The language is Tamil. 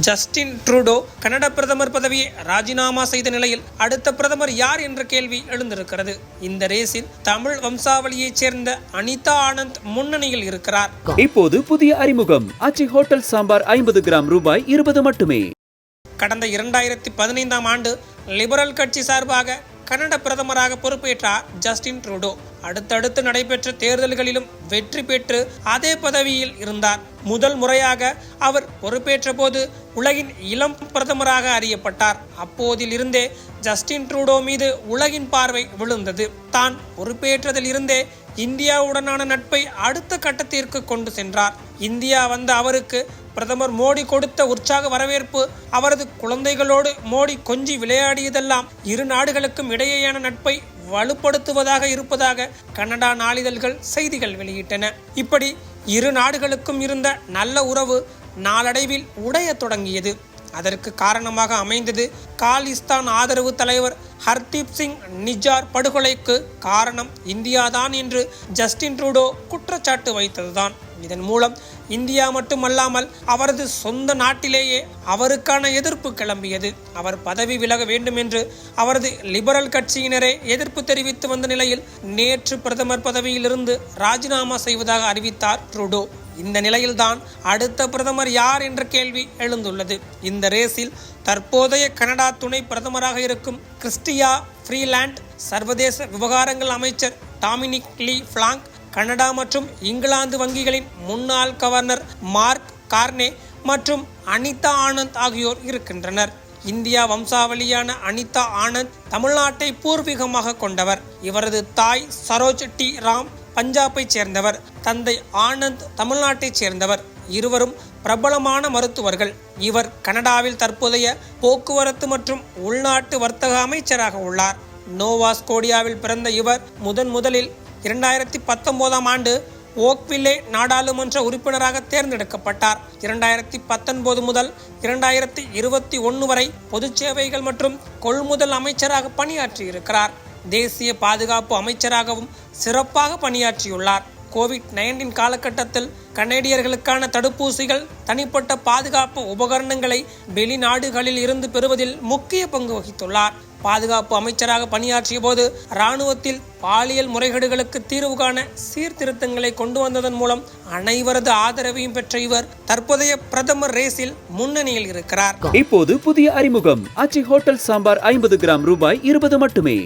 ஜஸ்டின் ட்ரூடோ கனடா பிரதமர் பதவியை ராஜினாமா செய்த நிலையில் அடுத்த பிரதமர் யார் என்ற கேள்வி எழுந்திருக்கிறது. இந்த ரேஸில் தமிழ் வம்சாவளியைச் சேர்ந்த அனிதா ஆனந்த் முன்னணியில் இருக்கிறார். இப்போது புதிய அறிமுகம். ஆச்சி ஹோட்டல் சாம்பார் ஐம்பது கிராம் ரூபாய் இருபது மட்டுமே. கடந்த இரண்டாயிரத்தி பதினைந்தாம் ஆண்டு லிபரல் கட்சி சார்பாக கனடா பிரதமராக பொறுப்பேற்றார் ஜஸ்டின் ட்ரூடோ. அடுத்தடுத்து நடைபெற்ற தேர்தல்களிலும் வெற்றி பெற்று அதே பதவியில் இருந்தார். முதல் முறையாக அவர் பொறுப்பேற்ற போது உலகின் இளம் பிரதமராக அறியப்பட்டார். அப்போதில் இருந்தே ஜஸ்டின் ட்ரூடோ மீது உலகின் பார்வை விழுந்தது. தான் பொறுப்பேற்றதில் இருந்தே இந்தியாவுடனான நட்பை அடுத்த கட்டத்திற்கு கொண்டு சென்றார். இந்தியா வந்த அவருக்கு பிரதமர் மோடி கொடுத்த உற்சாக வரவேற்பு அவரது குழந்தைகளோடு மோடி கொஞ்சி விளையாடியதெல்லாம் இரு நாடுகளுக்கும் இடையேயான நட்பை வலுப்படுத்துவதாக இருப்பதாக கனடா நாளிதழ்கள் செய்திகள் வெளியிட்டன. இப்படி இரு நாடுகளுக்கும் இருந்த நல்ல உறவு நாளடைவில் உடையத் தொடங்கியது. அதற்கு காரணமாக அமைந்தது காலிஸ்தான் ஆதரவு தலைவர் ஹர்தீப் சிங் நிஜார் படுகொலைக்கு காரணம் இந்தியாதான் என்று ஜஸ்டின் ட்ரூடோ குற்றச்சாட்டு வைத்ததுதான். இதன் மூலம் இந்தியா மட்டுமல்லாமல் அவரது சொந்த நாட்டிலேயே அவருக்கான எதிர்ப்பு கிளம்பியது. அவர் பதவி விலக வேண்டும் என்று அவரது லிபரல் கட்சியினரே எதிர்ப்பு தெரிவித்து வந்த நிலையில் நேற்று பிரதமர் பதவியிலிருந்து ராஜினாமா செய்வதாக அறிவித்தார் ட்ரூடோ. இந்த நிலையில்தான் அடுத்த பிரதமர் யார் என்ற கேள்வி எழுந்துள்ளது. இந்த ரேஸில் தற்போதைய கனடா துணை பிரதமராக இருக்கும் கிறிஸ்டியா ஃப்ரீலாண்ட் சர்வதேச விவகாரங்கள் அமைச்சர் டாமினிக் லீ பிளாங்க் கனடா மற்றும் இங்கிலாந்து வங்கிகளின் முன்னாள் கவர்னர் மார்க் கார்னே மற்றும் அனிதா ஆனந்த் ஆகியோர் இருக்கின்றனர். இந்தியா வம்சாவளியான அனிதா ஆனந்த் தமிழ்நாட்டை பூர்வீகமாக கொண்டவர். இவரது தாய் சரோஜ் டி ராம் பஞ்சாபை சேர்ந்தவர். தந்தை ஆனந்த் தமிழ்நாட்டைச் சேர்ந்தவர். இருவரும் பிரபலமான மருத்துவர்கள். இவர் கனடாவில் தற்போதைய போக்குவரத்து மற்றும் உள்நாட்டு வர்த்தக அமைச்சராக உள்ளார். நோவாஸ்கோடியாவில் பிறந்த இவர் முதன் முதலில் இரண்டாயிரத்தி பத்தொன்பதாம் ஆண்டு ஓக்வில்லே நாடாளுமன்ற உறுப்பினராக தேர்ந்தெடுக்கப்பட்டார். இரண்டாயிரத்தி பத்தொன்பது முதல் இரண்டாயிரத்தி இருபத்தி ஒன்று வரை பொது சேவைகள் மற்றும் கொள்முதல் அமைச்சராக பணியாற்றியிருக்கிறார். தேசிய பாதுகாப்பு அமைச்சராகவும் சிறப்பாக பணியாற்றியுள்ளார். கோவிட் நைன்டீன் காலகட்டத்தில் கனேடியர்களுக்கான தடுப்பூசிகள் தனிப்பட்ட பாதுகாப்பு உபகரணங்களை வெளிநாடுகளில் இருந்து பெறுவதில் முக்கிய பங்கு வகித்துள்ளார். பாதுகாப்பு அமைச்சராக பணியாற்றிய போது இராணுவத்தில் பாலியல் முறைகேடுகளுக்கு தீர்வு காண சீர்திருத்தங்களை கொண்டு வந்ததன் மூலம் அனைவரது ஆதரவையும் பெற்ற இவர் தற்போதைய பிரதமர் ரேஸில் முன்னணியில் இருக்கிறார். இப்போது புதிய அறிமுகம். அச்சி ஹோட்டல் சாம்பார் ஐம்பது கிராம் ரூபாய் இருபது மட்டுமே.